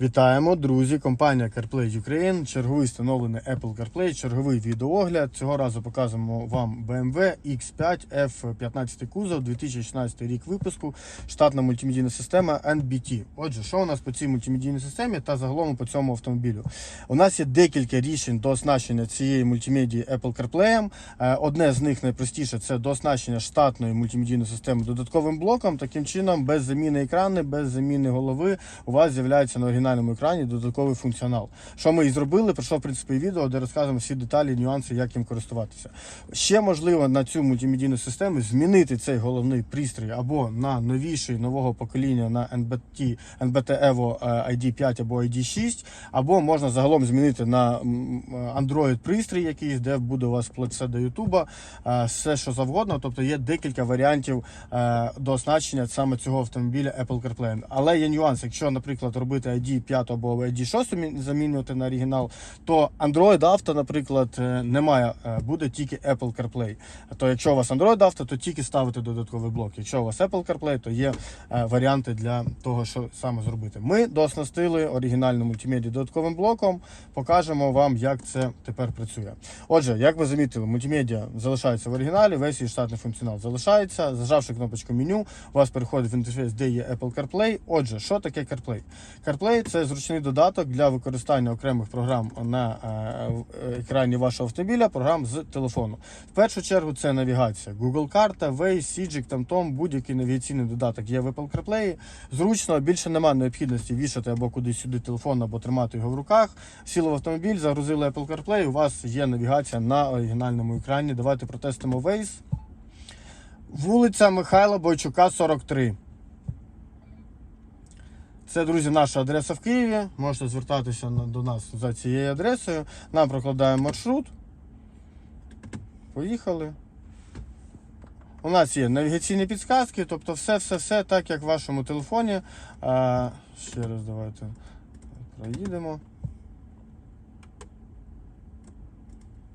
Вітаємо, друзі! Компанія CarPlay Ukraine, черговий встановлений Apple CarPlay, черговий відеоогляд. Цього разу показуємо вам BMW X5 F15 кузов, 2016 рік випуску, штатна мультимедійна система NBT. Отже, що у нас по цій мультимедійній системі та загалом по цьому автомобілю? У нас є декілька рішень до оснащення цієї мультимедії Apple CarPlay. Е, Одне з них найпростіше це до оснащення штатної мультимедійної системи додатковим блоком. Таким чином, без заміни екрани, без заміни голови, у вас з'являється на оригінальному екрані додатковий функціонал. Що ми і зробили, прийшло в принципі відео, де розказуємо всі деталі, нюанси, як їм користуватися. Ще можливо на цю мультимедійну систему змінити цей головний пристрій або на новіший нового покоління на NBT, NBT Evo е, ID 5 або ID 6, або можна загалом змінити на Android пристрій якийсь, де буде у вас все до Ютуба, е, все що завгодно. Тобто є декілька варіантів е, до оснащення саме цього автомобіля Apple CarPlay. Але є нюанс, якщо, наприклад, робити ID 5 або ID 6 замінювати на оригінал, то Android Auto, наприклад, е, немає, е, буде тільки Apple CarPlay. То якщо у вас Android Auto, то тільки ставити додатковий блок. Якщо у вас Apple CarPlay, то є е, варіанти для того, що саме зробити. Ми дооснастили оригінальну мультимедію додатковим блоком. Покажемо вам, як це тепер працює. Отже, як ви замітили, мультимедіа залишається в оригіналі, весь її штатний функціонал залишається. Зажавши кнопочку меню, у вас переходить в інтерфейс, де є Apple CarPlay. Отже, що таке CarPlay? CarPlay це зручний додаток для використання окремих програм на е, екрані вашого автомобіля, програм з телефону. В першу чергу це навігація. Google карта, Waze, Sijik, TomTom, будь-який навігаційний додаток є в Apple CarPlay. Зручно, більше немає необхідності вішати або кудись сюди телефон, або тримати його в руках. Сіли в автомобіль, загрузили Apple CarPlay, у вас є навігація на оригінальному екрані. Давайте протестимо Waze. Вулиця Михайла Бойчука, 43. Це, друзі, наша адреса в Києві. Можете звертатися до нас за цією адресою. Нам прокладаємо маршрут. Поїхали. У нас є навігаційні підсказки, тобто все-все-все так, як в вашому телефоні. А, ще раз давайте проїдемо.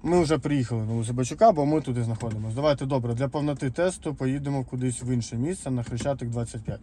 Ми вже приїхали на вулицю бо ми туди знаходимося. Давайте добре, для повноти тесту поїдемо кудись в інше місце на Хрещатик 25.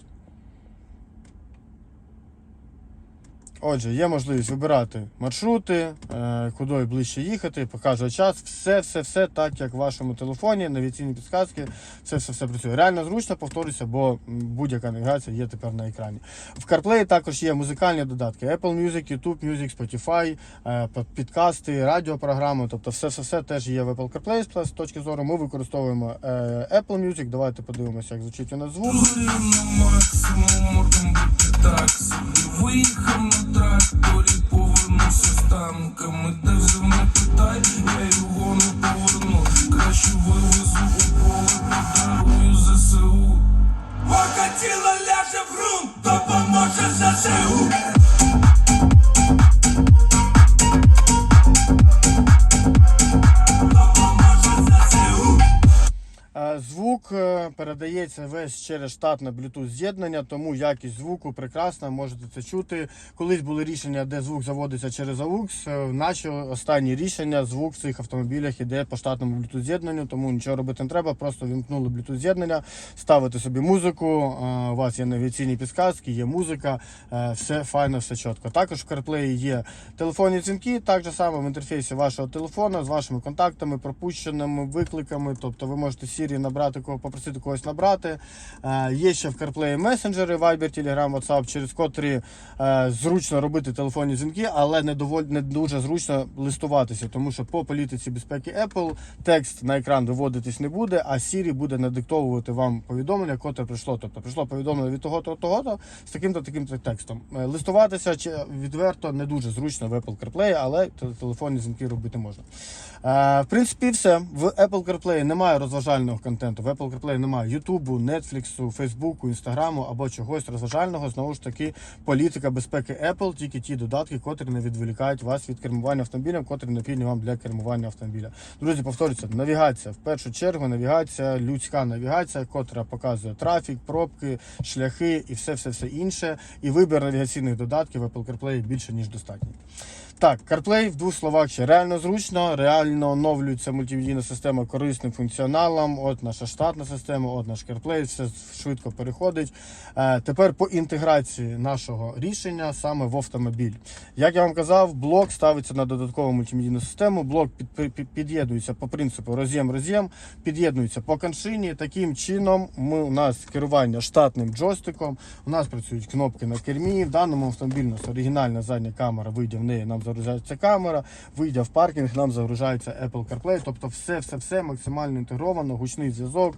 Отже, є можливість вибирати маршрути, е, куди ближче їхати, показує час. Все, все, все так, як в вашому телефоні, навігаційні підсказки, це все, все працює. Реально зручно, повторюся, бо будь-яка навігація є тепер на екрані. В CarPlay також є музикальні додатки: Apple Music, YouTube Music, Spotify, е, під- підкасти, радіопрограми. Тобто, все, все, все теж є в Apple CarPlay з точки зору. Ми використовуємо е, Apple Music. Давайте подивимося, як звучить у нас звук. Виїхав на тракторі, повернувся з танками. Де взяв не питай, я його не поверну. Краще вивезу у поле, подарую ЗСУ. Поки тіло ляже в грунт, допоможе ЗСУ. Передається весь через штатне Bluetooth з'єднання, тому якість звуку прекрасна, можете це чути. Колись були рішення, де звук заводиться через AUX. Е, Наші останні рішення, звук в цих автомобілях іде по штатному Bluetooth з'єднанню, тому нічого робити не треба. Просто вімкнули Bluetooth з'єднання, ставите собі музику. е, У вас є навігаційні підсказки, є музика, е, все файно, все чітко. Також в CarPlay є телефонні дзвінки, так само в інтерфейсі вашого телефона з вашими контактами, пропущеними викликами. Тобто ви можете Siri набрати кого, попросити когось набрати. Е, Є ще в CarPlay месенджери, Viber, Telegram, WhatsApp, через котрі е, зручно робити телефонні дзвінки, але не доволі не дуже зручно листуватися, тому що по політиці безпеки Apple текст на екран виводитись не буде, а Siri буде надиктовувати вам повідомлення, котре прийшло. Тобто прийшло повідомлення від того-то, того-то з таким-то таким-то текстом. Е, Листуватися відверто не дуже зручно в Apple CarPlay, але телефонні дзвінки робити можна. В принципі, все. В Apple CarPlay немає розважального контенту. В Apple CarPlay немає Ютубу, Нетфліксу, Фейсбуку, Інстаграму або чогось розважального. Знову ж таки, політика безпеки Apple, тільки ті додатки, котрі не відволікають вас від кермування автомобілем, котрі необхідні вам для кермування автомобіля. Друзі, повторюся, навігація. В першу чергу навігація, людська навігація, котра показує трафік, пробки, шляхи і все, все, все інше. І вибір навігаційних додатків в Apple CarPlay більше ніж достатній. Так, CarPlay в двох словах ще реально зручно, реально оновлюється мультимедійна система корисним функціоналом. От наша штатна система, от наш CarPlay, все швидко переходить. Е, тепер по інтеграції нашого рішення саме в автомобіль. Як я вам казав, блок ставиться на додаткову мультимедійну систему. Блок під, під- під'єднується по принципу роз'єм-роз'єм, під'єднується по коншині. Таким чином, ми, у нас керування штатним джойстиком, у нас працюють кнопки на кермі. В даному автомобілі у нас оригінальна задня камера, вийде в неї, нам загружається камера, вийде в паркінг, нам загружається Apple CarPlay. Тобто все, все, все максимально інтегровано, гучний зв'язок,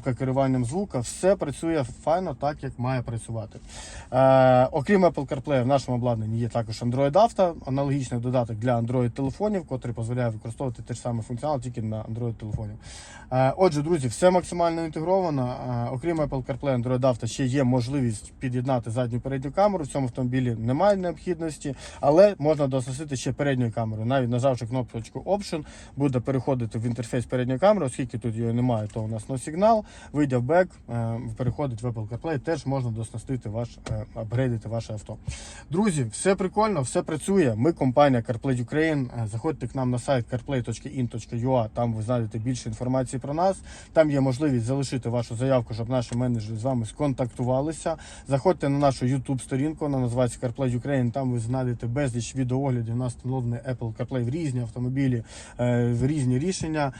кнопка керуванням звука, все працює файно так, як має працювати. Е, окрім Apple CarPlay, в нашому обладнанні є також Android Auto, аналогічний додаток для Android телефонів, який дозволяє використовувати те ж саме функціонал тільки на Android телефонів. Е, отже, друзі, все максимально інтегровано. Е, окрім Apple CarPlay, Android Auto ще є можливість під'єднати задню передню камеру. В цьому автомобілі немає необхідності, але можна дососити ще передньою камерою. Навіть нажавши кнопочку Option, буде переходити в інтерфейс передньої камери, оскільки тут її немає, то у нас no сигнал. Вийде в бек, е, переходить в Apple CarPlay, теж можна доснастити ваш е, апгрейдити ваше авто. Друзі, все прикольно, все працює. Ми компанія CarPlay Ukraine. Е, Заходьте к нам на сайт carplay.in.ua, там ви знайдете більше інформації про нас. Там є можливість залишити вашу заявку, щоб наші менеджери з вами сконтактувалися. Заходьте на нашу YouTube сторінку, вона називається CarPlay Ukraine. Там ви знайдете безліч відеооглядів. У нас встановлений Apple CarPlay в різні автомобілі, в різні рішення.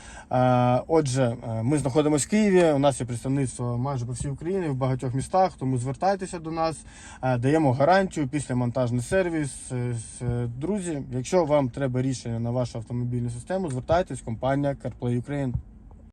Отже, ми знаходимося в Києві. Нас є представництво майже по всій Україні в багатьох містах. Тому звертайтеся до нас, Е, даємо гарантію після монтажний сервіс. Е, е, Друзі, якщо вам треба рішення на вашу автомобільну систему, звертайтесь компанія CarPlay Ukraine.